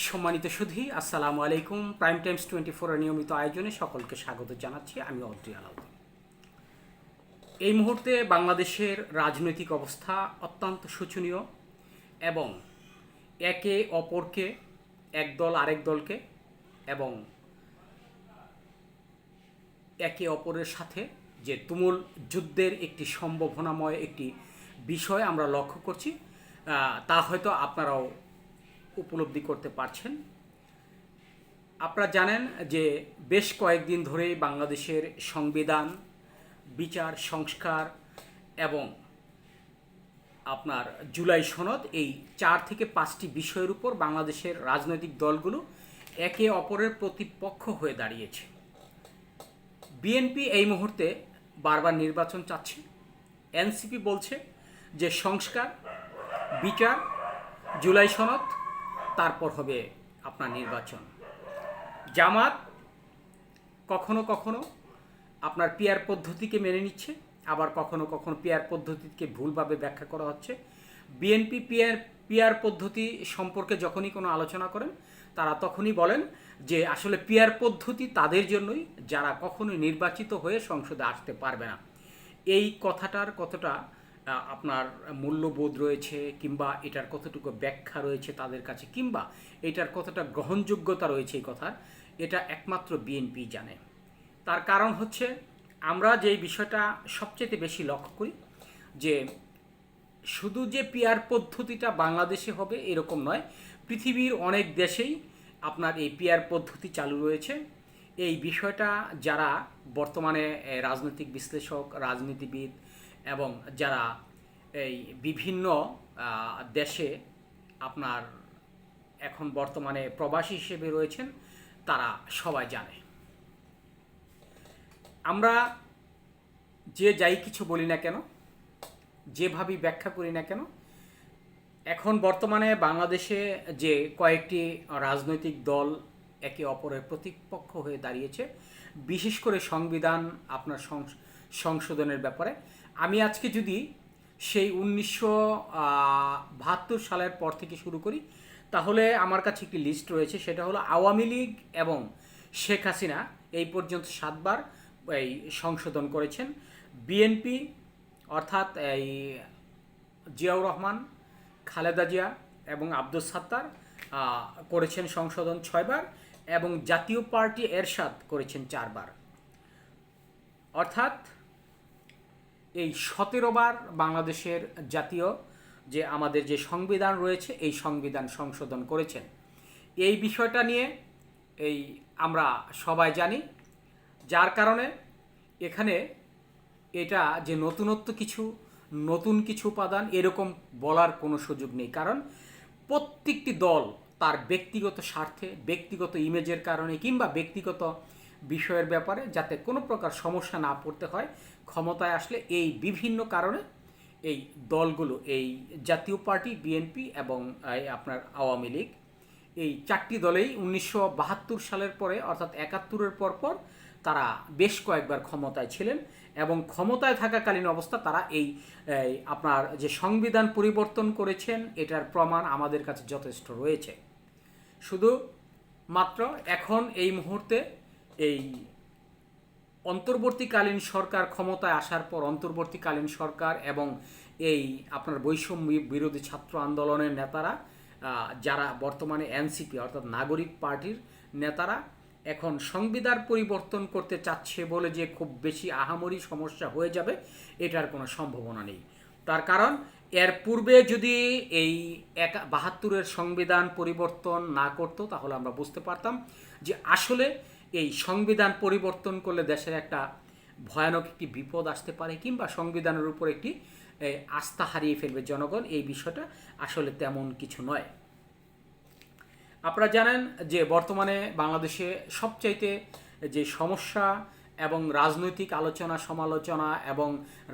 সম্মানিত সুধী, আসসালামু আলাইকুম। প্রাইম টাইমস টোয়েন্টি ফোরের নিয়মিত আয়োজনে সকলকে স্বাগত জানাচ্ছি, আমি অদ্রি আলাউদ্দিন। এই মুহূর্তে বাংলাদেশের রাজনৈতিক অবস্থা অত্যন্ত শোচনীয় এবং একে অপরকে এক দল আরেক দলকে এবং একে অপরের সাথে যে তুমুল যুদ্ধের একটি সম্ভাবনাময় একটি বিষয় আমরা লক্ষ্য করছি তা হয়তো আপনারাও উপলব্ধি করতে পারছেন। আপনারা জানেন যে বেশ কয়েকদিন ধরে বাংলাদেশের সংবিধান, বিচার, সংস্কার এবং আপনার জুলাই সনদ এই চার থেকে পাঁচটি বিষয়ের উপর বাংলাদেশের রাজনৈতিক দলগুলো একে অপরের প্রতিপক্ষ হয়ে দাঁড়িয়েছে। বিএনপি এই মুহূর্তে বারবার নির্বাচন চাচ্ছে। এনসিপি বলছে যে সংস্কার, বিচার, জুলাই সনদ তারপর হবে আপনার নির্বাচন। জামাত কখনো কখনো আপনার পিয়ার পদ্ধতিকে মেনে নিচ্ছে, আবার কখনো কখনো পিয়ার পদ্ধতিকে ভুলভাবে ব্যাখ্যা করা হচ্ছে। বিএনপি পিয়ার পিয়ার পদ্ধতি সম্পর্কে যখনই কোনো আলোচনা করেন, তারা তখনই বলেন যে আসলে পিয়ার পদ্ধতি তাদের জন্যই, যারা কখনোই নির্বাচিত হয়ে সংসদে আসতে পারবে না। এই কথাটার কতটা আপনার মূল্যবোধ রয়েছে কিংবা এটার কতটুকু ব্যাখ্যা রয়েছে তাদের কাছে, কিংবা এটার কতটা গ্রহণযোগ্যতা রয়েছে এই কথার, এটা একমাত্র বিএনপি জানে। তার কারণ হচ্ছে, আমরা যেই বিষয়টা সবচেয়ে বেশি লক্ষ্য করি, যে শুধু যে পিয়ার পদ্ধতিটা বাংলাদেশে হবে এরকম নয়, পৃথিবীর অনেক দেশেই আপনার এই পিয়ার পদ্ধতি চালু রয়েছে। এই বিষয়টা যারা বর্তমানে রাজনৈতিক বিশ্লেষক, রাজনীতিবিদ এবং যারা এই বিভিন্ন দেশে আপনার এখন বর্তমানে প্রবাসী হিসেবে রয়েছেন, তারা সবাই জানে। আমরা যে যাই কিছু বলি না কেন, যেভাবেই ব্যাখ্যা করি না কেন, এখন বর্তমানে বাংলাদেশে যে কয়েকটি রাজনৈতিক দল একে অপরের প্রতিপক্ষ হয়ে দাঁড়িয়েছে, বিশেষ করে সংবিধান আপনার সংশোধনের ব্যাপারে আমি আজকে যদি সেই উনিশশো বাহাত্তর সালের পর থেকে শুরু করি, তাহলে আমার কাছে একটি লিস্ট রয়েছে, সেটা হলো আওয়ামী লীগ এবং শেখ হাসিনা এই পর্যন্ত সাতবার এই সংশোধন করেছেন। বিএনপি অর্থাৎ এই জিয়াউর রহমান, খালেদা জিয়া এবং আব্দুল সাত্তার করেছেন সংশোধন ছয়বার এবং জাতীয় পার্টি এরশাদ করেছেন চারবার। অর্থাৎ এই সতেরো বার বাংলাদেশের জাতীয় যে আমাদের যে সংবিধান রয়েছে, এই সংবিধান সংশোধন করেছেন। এই বিষয়টা নিয়ে এই আমরা সবাই জানি, যার কারণে এখানে এটা যে নতুনত্ব কিছু, নতুন কিছু উপাদান, এরকম বলার কোনো সুযোগ নেই। কারণ প্রত্যেকটি দল তার ব্যক্তিগত স্বার্থে, ব্যক্তিগত ইমেজের কারণে কিংবা ব্যক্তিগত বিষয়ের ব্যাপারে যাতে কোনো প্রকার সমস্যা না পড়তে হয় ক্ষমতায় আসলে এই বিভিন্ন কারণে এই দলগুলো, এই জাতীয় পার্টি, বিএনপি এবং আপনার আওয়ামী লীগ, এই চারটি দলেই উনিশশো বাহাত্তর সালের পরে, অর্থাৎ একাত্তরের পর পর তারা বেশ কয়েকবার ক্ষমতায় ছিলেন এবং ক্ষমতায় থাকাকালীন অবস্থা তারা এই আপনার যে সংবিধান পরিবর্তন করেছেন, এটার প্রমাণ আমাদের কাছে যথেষ্ট রয়েছে। শুধু মাত্র এখন এই মুহূর্তে এই অন্তর্বর্তীকালীন সরকার ক্ষমতায় আসার পর অন্তর্বর্তীকালীন সরকার এবং এই আপনার বৈষম্য বিরোধী ছাত্র আন্দোলনের নেতারা যারা বর্তমানে এনসিপি অর্থাৎ নাগরিক পার্টির নেতারা এখন সংবিধান পরিবর্তন করতে চাচ্ছে বলে যে খুব বেশি আহামরি সমস্যা হয়ে যাবে, এটার কোনো সম্ভাবনা নেই। তার কারণ, এর পূর্বে যদি এই এক বাহাত্তরের সংবিধান পরিবর্তন না করতো, তাহলে আমরা বুঝতে পারতাম যে আসলে এই সংবিধান পরিবর্তন করলে দেশের একটা ভয়ানক একটি বিপদ আসতে পারে কিংবা সংবিধানের উপর একটি আস্থা হারিয়ে ফেলবে জনগণ। এই বিষয়টা আসলে তেমন কিছু নয়। আপনারা জানেন যে বর্তমানে বাংলাদেশে সবচাইতে যে সমস্যা এবং রাজনৈতিক আলোচনা, সমালোচনা এবং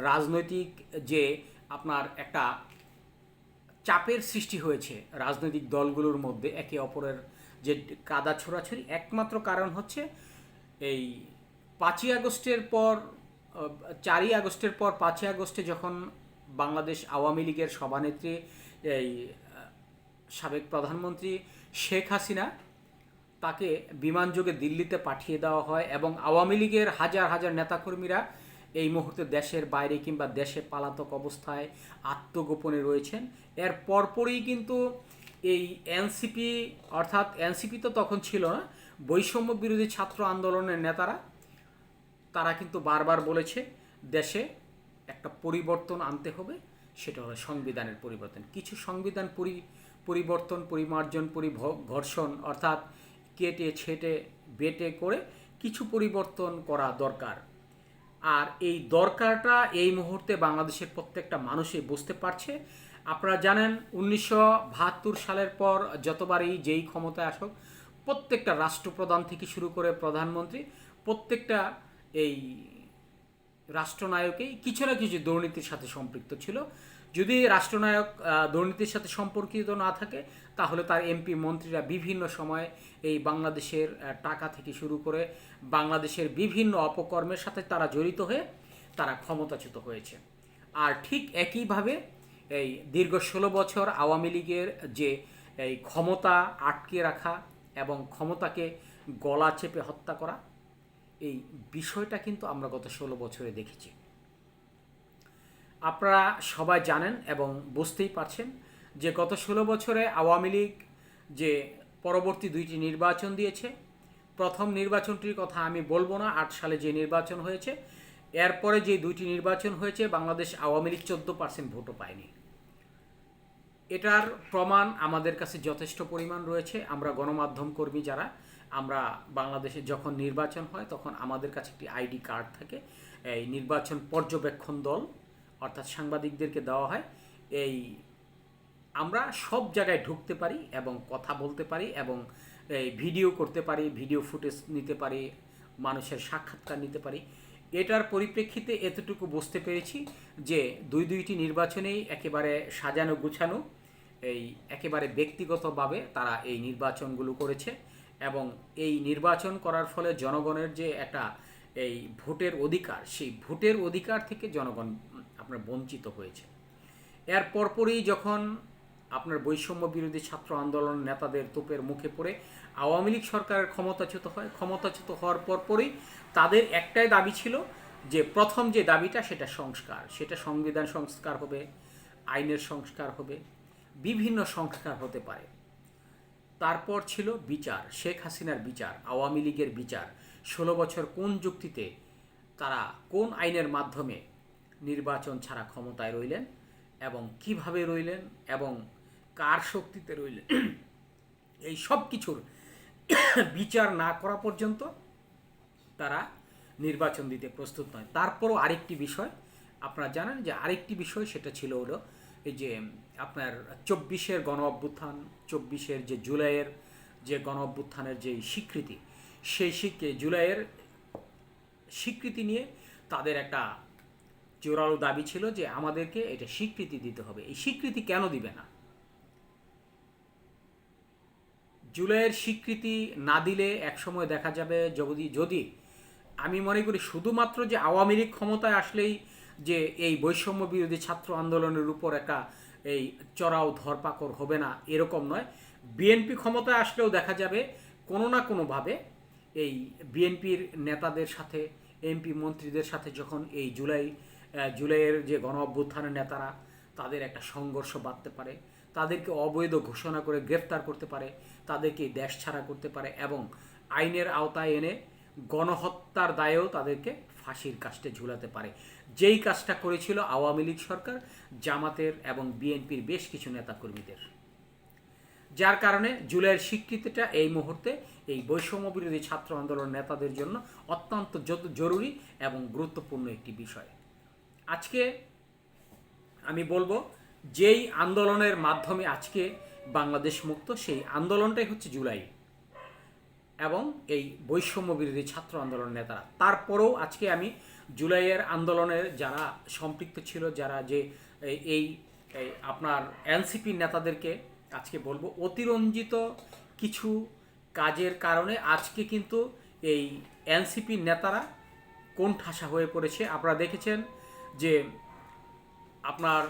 রাজনৈতিক যে আপনার একটা চাপের সৃষ্টি হয়েছে রাজনৈতিক দলগুলোর মধ্যে একে অপরের যে কাদা ছোড়াছড়ি একমাত্র কারণ হচ্ছে এই পাঁচই আগস্টের পর চারই আগস্টের পর, পাঁচই আগস্টে যখন বাংলাদেশ আওয়ামী লীগের সভানেত্রী এই সাবেক প্রধানমন্ত্রী শেখ হাসিনা, তাকে বিমানযোগে দিল্লিতে পাঠিয়ে দেওয়া হয় এবং আওয়ামী লীগের হাজার হাজার নেতাকর্মীরা এই মুহূর্তে দেশের বাইরে কিংবা দেশে পালাতক অবস্থায় আত্মগোপনে রয়েছেন। এর পরপরই কিন্তু এই এনসিপি অর্থাৎ এনসিপি তো তখন ছিল না, বৈষম্য বিরোধী ছাত্র আন্দোলনের নেতারা, তারা কিন্তু বারবার বলেছে, দেশে একটা পরিবর্তন আনতে হবে, সেটা হলো সংবিধানের পরিবর্তন। কিছু সংবিধান পরি, পরিবর্তন, পরিমার্জন, পরিঘর্ষণ, অর্থাৎ কেটে, ছেটে, বেটে করে কিছু পরিবর্তন করা দরকার। আর এই দরকারটা এই মুহূর্তে বাংলাদেশের প্রত্যেকটা মানুষই বুঝতে পারছে। আপনারা জানেন, উনিশশো বাহাত্তর সালের পর যতবারই যেই ক্ষমতায় আসুক, প্রত্যেকটা রাষ্ট্রপ্রধান থেকে শুরু করে প্রধানমন্ত্রী, প্রত্যেকটা এই রাষ্ট্রনায়কেই কিছু না কিছু দুর্নীতির সাথে সম্পৃক্ত ছিল। যদি রাষ্ট্রনায়ক দুর্নীতির সাথে সম্পর্কিত না থাকে, তাহলে তার এমপি মন্ত্রীরা বিভিন্ন সময়ে এই বাংলাদেশের টাকা থেকে শুরু করে বাংলাদেশের বিভিন্ন অপকর্মের সাথে তারা জড়িত হয়ে তারা ক্ষমতাচ্যুত হয়েছে। আর ঠিক একইভাবে এই দীর্ঘ ষোলো বছর আওয়ামী লীগের যে এই ক্ষমতা আটকে রাখা এবং ক্ষমতাকে গলা চেপে হত্যা করা, এই বিষয়টা কিন্তু আমরা গত ষোলো বছরে দেখেছি। আপনারা সবাই জানেন এবং বুঝতেই পারছেন যে গত ষোলো বছরে আওয়ামী লীগ যে পরবর্তী দুইটি নির্বাচন দিয়েছে, প্রথম নির্বাচনটির কথা আমি বলব না, আট সালে যে নির্বাচন হয়েছে, এরপরে যে দুইটি নির্বাচন হয়েছে, বাংলাদেশ আওয়ামী লীগ চোদ্দ পার্সেন্ট ভোটও পায়নি। এটার প্রমাণ আমাদের কাছে যথেষ্ট পরিমাণ রয়েছে। আমরা গণমাধ্যম কর্মী যারা, আমরা বাংলাদেশে যখন নির্বাচন হয় তখন আমাদের কাছে একটি আইডি কার্ড থাকে। এই নির্বাচন পর্যবেক্ষণ দল, অর্থাৎ সাংবাদিকদেরকে দেওয়া হয়। এই আমরা সব জায়গায় ঢুকতে পারি এবং কথা বলতে পারি এবং এই ভিডিও করতে পারি, ভিডিও ফুটেজ নিতে পারি, মানুষের সাক্ষাৎকার নিতে পারি। এটার পরিপ্রেক্ষিতে এতটুকু বুঝতে পেরেছি যে দুই দুইটি নির্বাচনেই একেবারে সাজানো গুছানো এই একেবারে ব্যক্তিগতভাবে তারা এই নির্বাচনগুলো করেছে এবং এই নির্বাচন করার ফলে জনগণের যে একটা এই ভোটের অধিকার, সেই ভোটের অধিকার থেকে জনগণ আপনার বঞ্চিত হয়েছে। এর পরপরই যখন আপনার বৈষম্য বিরোধী ছাত্র আন্দোলন নেতাদের তোপের মুখে পড়ে, আওয়ামী লীগ সরকারের ক্ষমতাচ্যুত হয়, ক্ষমতাচ্যুত হওয়ার পরপরই তাদের একটাই দাবি ছিল যে প্রথম যে দাবিটা সেটা সংস্কার, সেটা সংবিধান সংস্কার হবে, আইনের সংস্কার হবে। বিভিন্ন সংস্কার হতে পারে। তারপর ছিল বিচার, শেখ হাসিনার বিচার, আওয়ামী লীগের বিচার। ষোলো বছর কোন যুক্তিতে তারা কোন আইনের মাধ্যমে নির্বাচন ছাড়া ক্ষমতায় রইলেন এবং কীভাবে রইলেন এবং কার শক্তিতে রইলেন? এই সব কিছুর বিচার না করা পর্যন্ত তারা নির্বাচন দিতে প্রস্তুত নয়। তারপরও আরেকটি বিষয়, আপনারা জানেন যে আরেকটি বিষয় সেটা ছিল হলো যে আপনার চব্বিশের গণ অভ্যুত্থান চব্বিশের যে জুলাইয়ের যে গণ অভ্যুত্থানের যে স্বীকৃতি, সেই জুলাইয়ের স্বীকৃতি নিয়ে তাদের একটা জোরালো দাবি ছিল যে আমাদেরকে এটা স্বীকৃতি দিতে হবে। এই স্বীকৃতি কেন দিবে না? জুলাইয়ের স্বীকৃতি না দিলে একসময় দেখা যাবে যদি যদি আমি মনে করি শুধুমাত্র যে আওয়ামী লীগ ক্ষমতায় আসলেই যে এই বৈষম্য বিরোধী ছাত্র আন্দোলনের উপর একটা এই চড়াও ধরপাকড় হবে না এরকম নয়। বিএনপি ক্ষমতায় আসলেও দেখা যাবে কোনো না কোনোভাবে এই বিএনপির নেতাদের সাথে, এমপি মন্ত্রীদের সাথে যখন এই জুলাই জুলাইয়ের যে গণ অভ্যুত্থানের নেতারা, তাদের একটা সংঘর্ষ বাঁধতে পারে, তাদেরকে অবৈধ ঘোষণা করে গ্রেফতার করতে পারে, তাদেরকে দেশ ছাড়া করতে পারে এবং আইনের আওতায় এনে গণহত্যার দায়েও তাদেরকে ফাঁসির কাস্টে ঝুলাতে পারে। যেই কাজটা করেছিল আওয়ামী লীগ সরকার, জামাতের এবং বিএনপির বেশ কিছু নেতাকর্মীদের। যার কারণে জুলাইয়ের স্বীকৃতিটা এই মুহূর্তে এই বৈষম্য বিরোধী ছাত্র আন্দোলন নেতাদের জন্য অত্যন্ত জরুরি এবং গুরুত্বপূর্ণ একটি বিষয়। আজকে আমি বলব, যেই আন্দোলনের মাধ্যমে আজকে বাংলাদেশ মুক্ত, সেই আন্দোলনটাই হচ্ছে জুলাই। এবং এই বৈষম্য বিরোধী ছাত্র আন্দোলন নেতারা। তারপরেও আজকে আমি জুলাইয়ের আন্দোলনের যারা সম্পৃক্ত ছিল, যারা যে এই- আপনার এনসিপি নেতাদেরকে আজকে বলব, অতিরঞ্জিত কিছু কাজের কারণে আজকে কিন্তু এই এনসিপি নেতারা কোন ঠাসা হয়ে পড়েছে। আপনারা দেখেছেন যে আপনার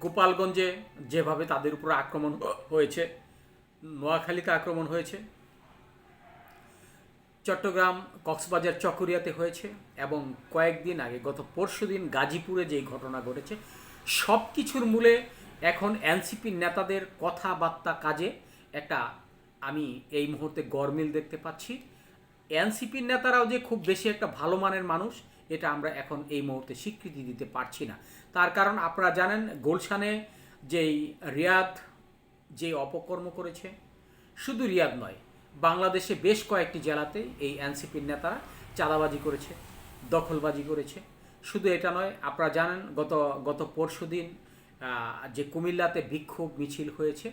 গোপালগঞ্জে যেভাবে তাদের উপর আক্রমণ হয়েছে, নোয়াখালীতে আক্রমণ হয়েছে চট্টগ্রাম কক্সবাজার চকরিয়াতে হয়েছে এবং কয়েকদিন আগে, গত পরশুদিন গাজীপুরে যেই ঘটনা ঘটেছে সব কিছুর মূলে এখন এনসিপির নেতাদের কথাবার্তা কাজে একটা আমি এই মুহূর্তে গরমিল দেখতে পাচ্ছি। এনসিপির নেতারাও যে খুব বেশি একটা ভালো মানের মানুষ, এটা আমরা এখন এই মুহূর্তে স্বীকৃতি দিতে পারছি না। তার কারণ আপনারা জানেন, গুলশানে যেই রিয়াদ যে অপকর্ম করেছে, শুধু রিয়াদ নয় বাংলাদেশে বেশ কয়েকটি জেলাতে এই এনসিপির নেতারা চাঁদাবাজি করেছে, দখলবাজি করেছে। শুধু এটা নয়, আপনারা জানেন গত গত পরশু দিন যে কুমিল্লাতে বিক্ষোভ মিছিল হয়েছে,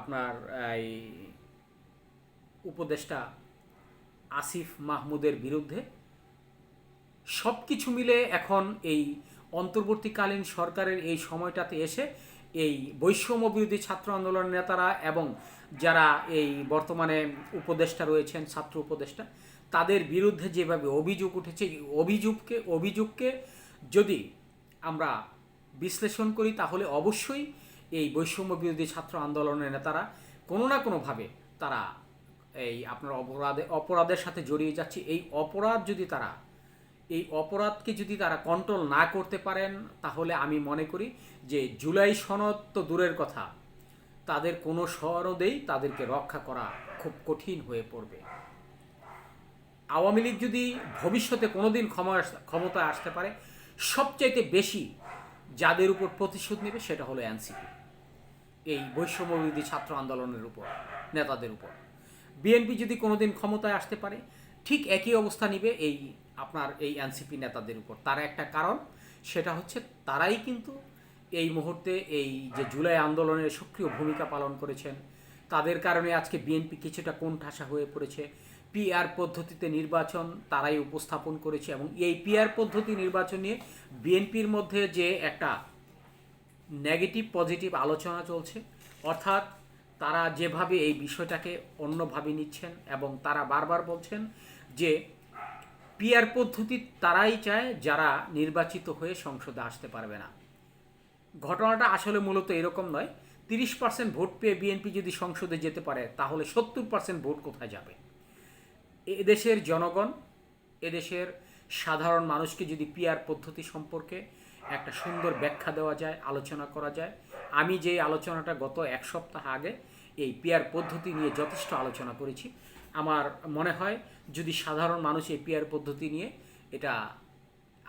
আপনার এই উপদেষ্টা আসিফ মাহমুদের বিরুদ্ধে। সব কিছু মিলে এখন এই অন্তর্বর্তীকালীন সরকারের এই সময়টাতে এসে এই বৈষম্য বিরোধী ছাত্র আন্দোলনের নেতারা এবং যারা এই বর্তমানে উপদেষ্টা রয়েছেন, ছাত্র উপদেষ্টা, তাদের বিরুদ্ধে যেভাবে অভিযোগ উঠেছে অভিযোগকে অভিযোগকে যদি আমরা বিশ্লেষণ করি, তাহলে অবশ্যই এই বৈষম্য বিরোধী ছাত্র আন্দোলনের নেতারা কোনো না কোনোভাবে তারা এই আপনার অপরাধে, অপরাধের সাথে জড়িয়ে যাচ্ছে। এই অপরাধ যদি তারা এই অপরাধকে যদি তারা কন্ট্রোল না করতে পারেন, তাহলে আমি মনে করি যে জুলাই সনদ তো দূরের কথা। তাদের কোনো সনদেই তাদেরকে রক্ষা করা খুব কঠিন হয়ে পড়বে। আওয়ামী লীগ যদি ভবিষ্যতে কোনোদিন ক্ষমা ক্ষমতায় আসতে পারে, সবচাইতে বেশি যাদের উপর প্রতিশোধ নেবে সেটা হলো এনসিপি। এই বৈষম্যবিরোধী ছাত্র আন্দোলনের উপর, নেতাদের উপর। বিএনপি যদি কোনোদিন ক্ষমতায় আসতে পারে ঠিক একই অবস্থা নিবে এই আপনার এই এনসিপি নেতাদের উপর। তার একটা কারণ, সেটা হচ্ছে তারাই কিন্তু এই মুহূর্তে এই যে জুলাই আন্দোলনের সক্রিয় ভূমিকা পালন করেছেন, তাদের কারণে আজকে বিএনপি কিছুটা কোণঠাসা হয়ে পড়েছে। পিআর পদ্ধতিতে নির্বাচন তারাই উপস্থাপন করেছে এবং এই পিআর পদ্ধতি নির্বাচন নিয়ে বিএনপির মধ্যে যে একটা নেগেটিভ পজিটিভ আলোচনা চলছে, অর্থাৎ তারা যেভাবে এই বিষয়টাকে অন্যভাবে নিচ্ছেন এবং তারা বারবার বলছেন যে পিআর পদ্ধতি তারাই চায় যারা নির্বাচিত হয়ে সংসদে আসতে পারবে না। ঘটনাটা আসলে মূলত এরকম নয়, তিরিশ পার্সেন্ট ভোট পেয়ে বিএনপি যদি সংসদে যেতে পারে, তাহলে সত্তর পার্সেন্ট ভোট কোথায় যাবে? এদেশের জনগণ, এদেশের সাধারণ মানুষকে যদি পিআর পদ্ধতি সম্পর্কে একটা সুন্দর ব্যাখ্যা দেওয়া যায়, আলোচনা করা যায়, আমি যে আলোচনাটা গত এক সপ্তাহ আগে এই পিআর পদ্ধতি নিয়ে যথেষ্ট আলোচনা করেছি আমার মনে হয় যদি সাধারণ মানুষ এই পিয়ার পদ্ধতি নিয়ে এটা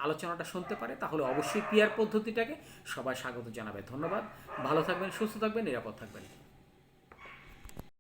আলোচনাটা শুনতে পারে, তাহলে অবশ্যই পিয়ার পদ্ধতিটাকে সবাই স্বাগত জানাবে। ধন্যবাদ। ভালো থাকবেন, সুস্থ থাকবেন, নিরাপদ থাকবেন।